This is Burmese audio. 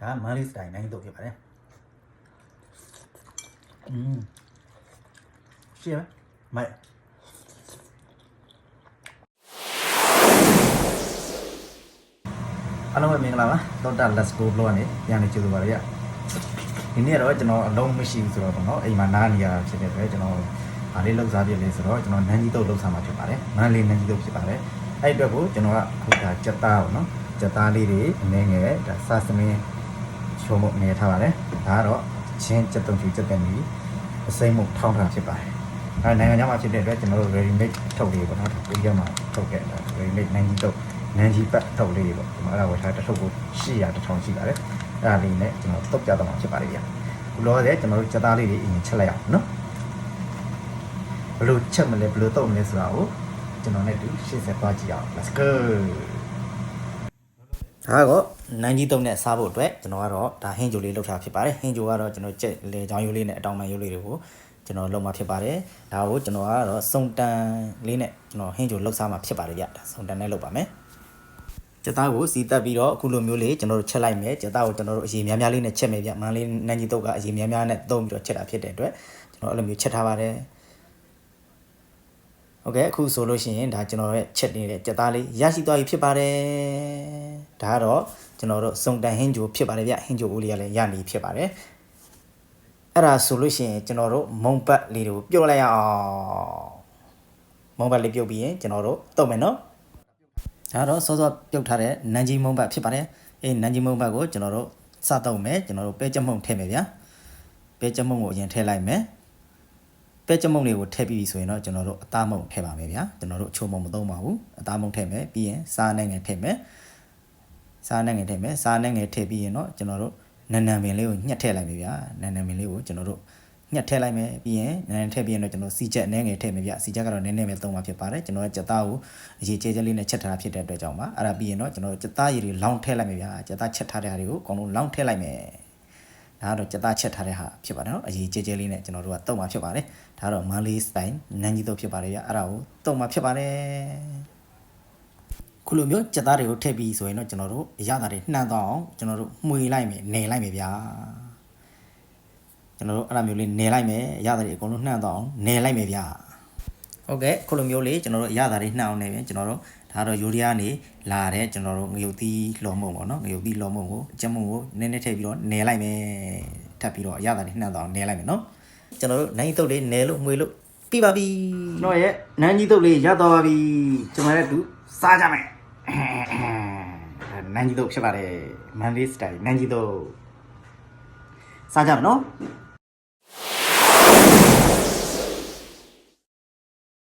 ဒါကမန်လေးစတိုင်နိုင်တော့ဖြစ်ပါတယ်อืมရှင်းမမိုက်အားလုံးပဲမင်္ဂလာပါသောတာ let's go blog နဲ့ပြန်နေကြိုဆိုပါရစေဒီနေ့တော့ကျွန်တော်အလုံးမရှိဘူးဆိုတော့ပေါ့နော်အိမ်မှာနားနေရတာဖြစ်တဲ့အတွက်ကျွန်တော်ဗာလေးလောက်စားပြလေးဆိုတော့ကျွန်တော်နန်းကြီးတုတ်လောက်စားမှာဖြစ်ပါတယ်မန်းလေးနန်းကြီးတုတ်ဖြစ်ပါတယ်အဲ့အတွက်ကိုကျွန်တော်ကခုဒါကြက်သားပေါ့နော်ကြက်သားလေးတွေအနေငယ်ဒါစသမင်း ချုံမှုအနေထားပါတယ်ဒါကတော့ချင်းကြက်တုံချူကြက်တယ်မီအစိမ့်မှုထောင်းထားဖြစ်ပါတယ်အဲနိုင်ငံခြားမှာဖြစ်တဲ့အတွက်ကျွန်တော်တို့ ready made ထုတ်လေးပေါ့နော်ဒီကမှာထုတ်ခဲ့တာ ready made နန်းကြီးတုတ်နန်းကြီးပတ်ထုတ်လေးပေါ့ဒီမှာအဲ့ဒါဝယ်ထားတစ်ထုပ်ကို800တစ်ထောင်ရှိပါတယ်အဲ့ဒါလေးနဲ့ကျွန်တော်တုတ်ကြတော့မှာဖြစ်ပါတယ်ဗျာဘလို့လဲကျွန်တော်တို့ကြက်သားလေးတွေအရင်ချက်လိုက်အောင်နော်ဘလို့ချက်မလဲဘလို့တုတ်မလဲဆိုတာကိုကျွန်တော်နဲ့တူရှင်းဆက်သွားကြည့်အောင် let's go ဒါကတော့နန်းကြီးတုံးနဲ့စားဖို့အတွက်ကျွန်တော်ကတော့ဒါဟင်းဂျိုလေးလုပ်ထားဖြစ်ပါတယ်ဟင်းဂျိုကတော့ကျွန်တော်ကြက်လေချောင်းရိုးလေးနဲ့အတောင်ပံရိုးလေးတွေကိုကျွန်တော်လုပ်มาဖြစ်ပါတယ်ဒါကိုကျွန်တော်ကတော့စုံတန်လေးနဲ့ကျွန်တော်ဟင်းဂျိုလုပ်စားမှာဖြစ်ပါတယ်ဗျဒါစုံတန်နဲ့လုပ်ပါမယ်ကြက်သားကိုစီတက်ပြီးတော့အခုလိုမျိုးလေးကျွန်တော်တို့ချက်လိုက်မယ်ကြက်သားကိုကျွန်တော်တို့အရင်များများလေးနဲ့ချက်မယ်ဗျမန်းလေးနန်းကြီးတုတ်ကအရင်များများနဲ့သုံးပြီးတော့ချက်တာဖြစ်တဲ့အတွက်ကျွန်တော်အဲ့လိုမျိုးချက်ထားပါတယ်โอเคအခုဆိုလို့ရှိရင်ဒါကျွန်တော်ရဲ့ချက်နေတဲ့ကြက်သားလေးရရှိသွားပြီဖြစ်ပါတယ် ဒါကတော့ကျွန်တော်တို့စုံတန်ဟင်းဂျိုဖြစ်ပါတယ်ဗျဟင်းဂျိုဦးလေးကလည်းရနေဖြစ်ပါတယ်အဲ့ဒါဆိုလို့ရှိရင်ကျွန်တော်တို့မုံပတ်လေးတွေကိုပြုတ်လိုက်ရအောင်မုံပတ်လေးပြုတ်ပြီးရင်ကျွန်တော်တို့တုတ်မယ်နော်ဒါတော့စောစောပြုတ်ထားတဲ့နန်းကြီးမုံပတ်ဖြစ်ပါတယ်အေးနန်းကြီးမုံပတ်ကိုကျွန်တော်တို့စတုံးမယ်ကျွန်တော်တို့ပဲချက်မုံထည့်မယ်ဗျာပဲချက်မုံကိုအရင်ထည့်လိုက်မယ်ပဲကြမုံတွေကိုထည့်ပြီးဆိုရင်တော့ကျွန်တော်တို့အသားမုံထည့်ပါမယ်ဗျာကျွန်တော်တို့အချိုမုံမသုံးပါဘူးအသားမုံထည့်မယ်ပြီးရင်စားနဲ့ငယ်ထည့်မယ် စားနဲ့ငယ်ထည့်မယ်စားနဲ့ငယ်ထည့်ပြီးရင်တော့ကျွန်တော်တို့နန်နန်ပင်လေးကိုညှက်ထည့်လိုက်မယ်ဗျာနန်နန်ပင်လေးကိုကျွန်တော်တို့ညှက်ထည့်လိုက်မယ်ပြီးရင်နန်နန်ထည့်ပြီးရင်တော့ကျွန်တော်စီချက်အနှဲငယ်ထည့်မယ်ဗျာစီချက်ကတော့နည်းနည်းပဲသုံးပါဖြစ်ပါတယ်ကျွန်တော်ကကြက်သားကိုအရေးကျဲကျဲလေးနဲ့ချက်ထားတာဖြစ်တဲ့အတွက်ကြောင့်ပါအဲ့ဒါပြီးရင်တော့ကျွန်တော်ကြက်သားရည်တွေလောင်းထည့်လိုက်မယ်ဗျာကြက်သားချက်ထားတဲ့ဟာတွေကိုအကုန်လုံးလောင်းထည့်လိုက်မယ်ဒါကတော့ကြက်သားချက်ထားတဲ့ဟာဖြစ်ပါတယ်နော်အရေးကြဲကြဲလေးနဲ့ကျွန်တော်တို့ကတုံမှာဖြစ်ပါတယ်ဒါကတော့မန်လေးစတိုင်နန်းကြီးတုပ်ဖြစ်ပါတယ်ဗျအဲ့ဒါကိုတုံမှာဖြစ်ပါတယ် ခုလိုမျိုးကြက်သားတွေကိုထည့်ပြီးဆိုရင်တော့ကျွန်တော်တို့အရသာတွေနှမ်းတော့အောင်ကျွန်တော်တို့မှွေလိုက်မယ်နေလိုက်မယ်ဗျာကျွန်တော်တို့အဲ့ဒါမျိုးလေးနေလိုက်မယ်အရသာတွေအကုန်လုံးနှမ်းတော့အောင်နေလိုက်မယ်ဗျာဟုတ်ကဲ့ခုလိုမျိုးလေးကျွန်တော်တို့အရသာတွေနှမ်းအောင်နေပြီကျွန်တော်တို့ဒါတော့ယူရီးယားနေလာတဲ့ကျွန်တော်တို့ငရုတ်သီးလော်မုံပေါ့နော်ငရုတ်သီးလော်မုံကိုအကျမုံကိုနည်းနည်းထည့်ပြီးတော့နေလိုက်မယ်ထပ်ပြီးတော့အရသာတွေနှမ်းတော့အောင်နေလိုက်မယ်နော်ကျွန်တော်တို့နိုင်တုတ်လေးနေလို့မှွေလို့ပြီးပါပြီကျွန်တော်ရဲ့နန်းကြီးတုတ်လေးရတော့ပါပြီကျွန်တော်ရဲ့တူစားကြမယ် နန်းကြီးတုတ်ဖြစ်ပါတယ်မန်လေးစတိုင်နန်းကြီးတုတ်စားကြမယ်နော်